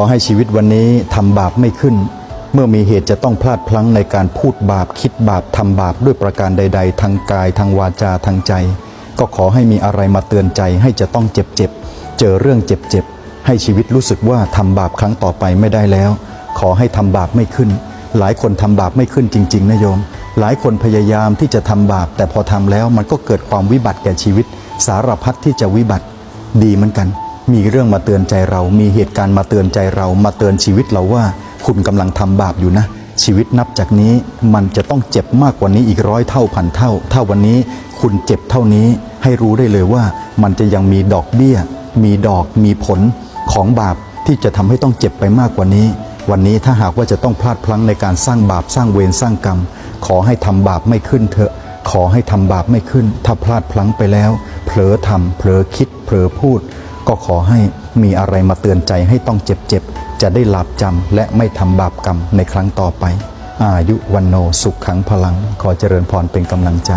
อให้ชีวิตวันนี้ทำบาปไม่ขึ้น เมื่อมีเหตุจะต้องพลาดพลั้งในการพูดบาปคิดบาปทำบาปด้วยประการใด ๆ ทางกายทางวาจาทางใจ ก็ขอให้มีอะไรมาเตือนใจให้จะต้องเจ็บเจ็บเจอเรื่องเจ็บเจ็บให้ชีวิตรู้สึกว่าทำบาปครั้งต่อไปไม่ได้แล้ว ขอให้ทำบาปไม่ขึ้น หลายคนทำบาปไม่ขึ้นจริง ๆนะโยม หลายคนพยายามที่จะทำบาป แต่พอทำแล้วมันก็เกิดความวิบัติแก่ชีวิต สารพัดที่จะวิบัติดีเหมือนกัน มีเรื่องมาเตือนใจเรา มีเหตุการณ์มาเตือนใจเรา มาเตือนชีวิตเราว่า คุณกำลังทำบาปอยู่นะ ชีวิตนับจากนี้มันจะต้องเจ็บมากกว่านี้อีกร้อยเท่าพันเท่า ถ้าวันนี้คุณเจ็บเท่านี้ให้รู้ได้เลยว่า มันจะยังมีดอกเบี้ย มีดอกมีผลของบาปที่จะทำให้ต้องเจ็บไปมากกว่านี้ วันนี้ถ้าหากว่าจะต้องพลาดพลั้งในการสร้างบาปสร้างเวรสร้างกรรม ขอให้ทำบาปไม่ขึ้นเถอะ ขอให้ทำบาปไม่ขึ้น ถ้าพลาดพลั้งไปแล้ว เผลอทำเผลอคิด เผลอพูด ก็ขอให้มีอะไรมาเตือนใจให้ต้องเจ็บๆ จะได้หลับจำและไม่ทำบาปกรรมในครั้งต่อไป อายุวันโนสุขขังพลัง ขอเจริญพรเป็นกำลังใจ